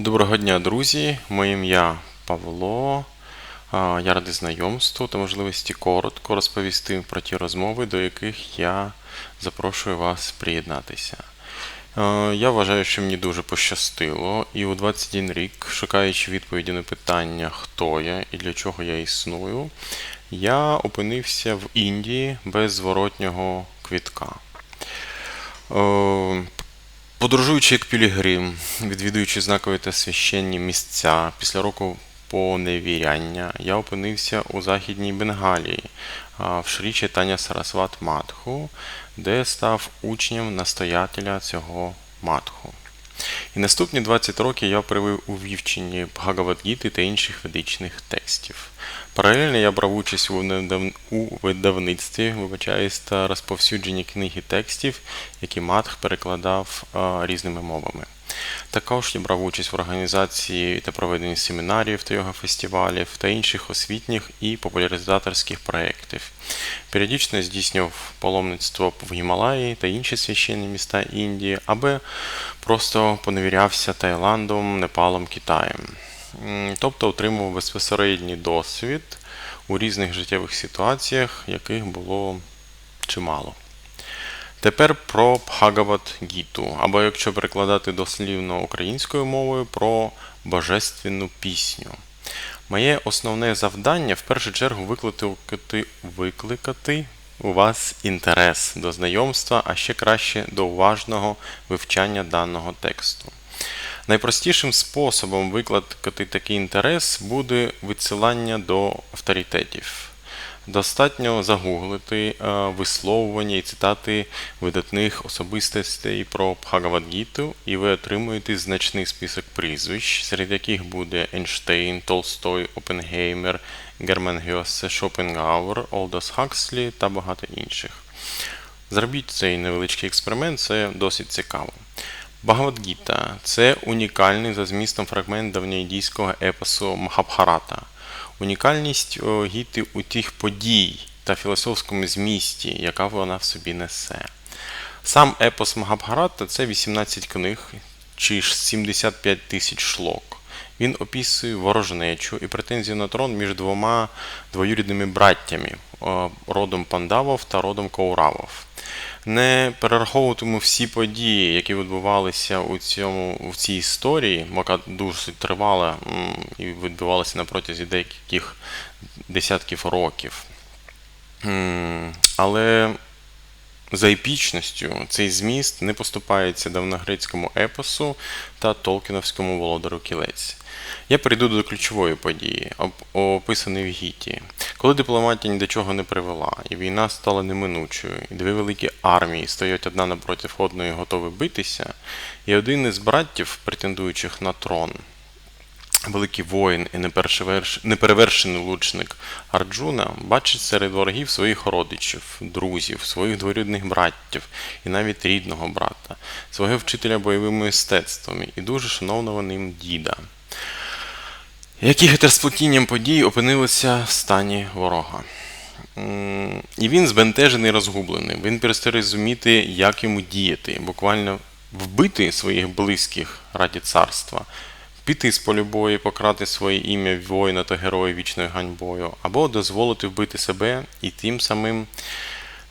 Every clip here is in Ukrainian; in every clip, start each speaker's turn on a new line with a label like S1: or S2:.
S1: Доброго дня, друзі! Моє ім'я Павло. Я радий знайомству та можливості коротко розповісти про ті розмови, до яких я запрошую вас приєднатися. Е, Я вважаю, що мені дуже пощастило, і у 21 рік, шукаючи відповіді на питання, хто я і для чого я існую, я опинився в Індії без зворотнього квітка. Подорожуючи як пілігрим, відвідуючи знакові та священні місця, після року поневіряння, я опинився у Західній Бенгалії, в Шрі Чайтаня Сарасват Матху, де став учнем настоятеля цього матху. І наступні 20 років я привив у вивченні Бхагавадгіти та інших ведичних текстів. Паралельно я брав участь у видавництві, вибачаюсь, та розповсюдженні книги текстів, які Матх перекладав різними мовами. Також я брав участь в організації та проведенні семінарів та йога-фестивалів та інших освітніх і популяризаторських проєктів. Періодично здійснював паломництво в Гімалаї та інші священні міста Індії, аби просто поневірявся Таїландом, Непалом, Китаєм. Тобто отримував безпосередній досвід у різних життєвих ситуаціях, яких було чимало. Тепер про Бхагават Гіту, або якщо перекладати дослівно українською мовою, про божественну пісню. Моє основне завдання в першу чергу викликати, викликати у вас інтерес до знайомства, а ще краще до уважного вивчання даного тексту. Найпростішим способом викликати такий інтерес буде відсилання до авторитетів. Достатньо загуглити е, висловлювання і цитати видатних особистостей про Бхагавадгіту, і ви отримуєте значний список прізвищ, серед яких буде Ейнштейн, Толстой, Опенгеймер, Герман Гьосе, Шопенгауер, Олдос Хакслі та багато інших. Зробіть цей невеличкий експеримент, це досить цікаво. Бхагавадгіта – це унікальний за змістом фрагмент давньоіндійського епосу Махабхарата. Унікальність гіти у тих подій та філософському змісті, яка вона в собі несе. Сам епос Махабхарата – це 18 книг чи ж 75 тисяч шлок. Він описує ворожнечу і претензію на трон між двома двоюрідними браттями родом Пандавов та родом Кауравов. Не перераховуватиму всі події, які відбувалися у цьому в цій історії, яка дуже тривала і відбувалася на протязі деяких десятків років. Але за епічністю цей зміст не поступається давногрецькому епосу та Толкіновському володару кілець. Я перейду до ключової події, описаної в Гіті. Коли дипломатія ні до чого не привела, і війна стала неминучою, і дві великі армії стоять одна напроти одної, готові битися, і один із братів, претендуючих на трон, великий воїн і неперевершений лучник Арджуна бачить серед ворогів своїх родичів, друзів, своїх дворідних браттів і навіть рідного брата, свого вчителя бойовими мистецтвами і дуже шановного ним діда, які хитросплетінням подій опинилися в стані ворога. І він збентежений розгублений. Він перестає розуміти, як йому діяти, буквально вбити своїх близьких раді царства, піти з полю бою, пократи своє ім'я воїна та героя вічною ганьбою, або дозволити вбити себе і тим самим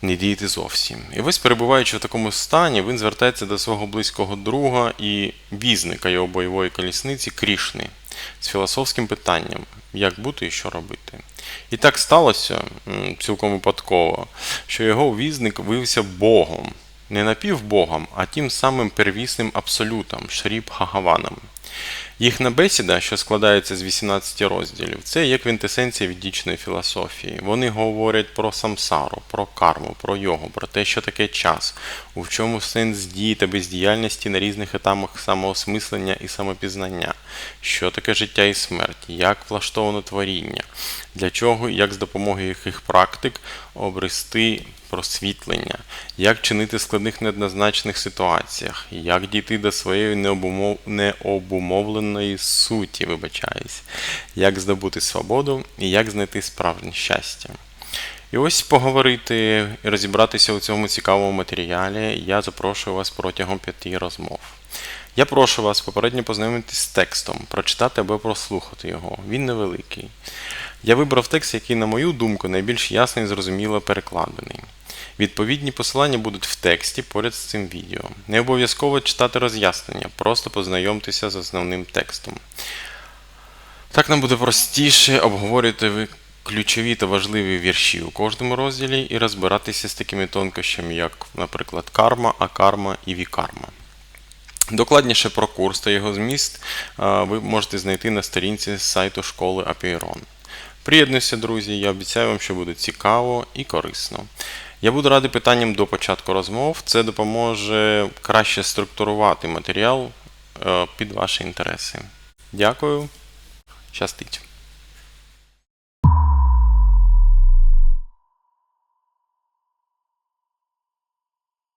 S1: не діяти зовсім. І ось перебуваючи в такому стані, він звертається до свого близького друга і візника його бойової колісниці Крішни з філософським питанням, як бути і що робити. І так сталося цілком випадково, що його візник виявився Богом, не напівбогом, а тим самим первісним абсолютом Шрі Бхагаваном. Їхня бесіда, що складається з 18 розділів, це є квінтесенція віддічної філософії. Вони говорять про самсару, про карму, про йогу, про те, що таке час, у чому сенс дії та бездіяльності на різних етапах самоосмислення і самопізнання, що таке життя і смерть, як влаштовано творіння, для чого і як з допомогою яких практик обрести просвітлення, як чинити в складних неоднозначних ситуаціях, як дійти до своєї необумов... необумовленої суті, вибачаюсь, як здобути свободу і як знайти справжнє щастя. І ось поговорити і розібратися у цьому цікавому матеріалі я запрошую вас протягом п'яти розмов. Я прошу вас попередньо познайомитись з текстом, прочитати або прослухати його. Він невеликий. Я вибрав текст, який, на мою думку, найбільш ясно і зрозуміло перекладений. Відповідні посилання будуть в тексті поряд з цим відео. Не обов'язково читати роз'яснення, просто познайомтеся з основним текстом. Так нам буде простіше обговорювати ключові та важливі вірші у кожному розділі і розбиратися з такими тонкощами, як, наприклад, карма, акарма і вікарма. Докладніше про курс та його зміст ви можете знайти на сторінці сайту школи Апієрон. Приєднуйся, друзі, я обіцяю вам, що буде цікаво і корисно. Я буду радий питанням до початку розмов. Це допоможе краще структурувати матеріал е, під ваші інтереси. Дякую. Щастить.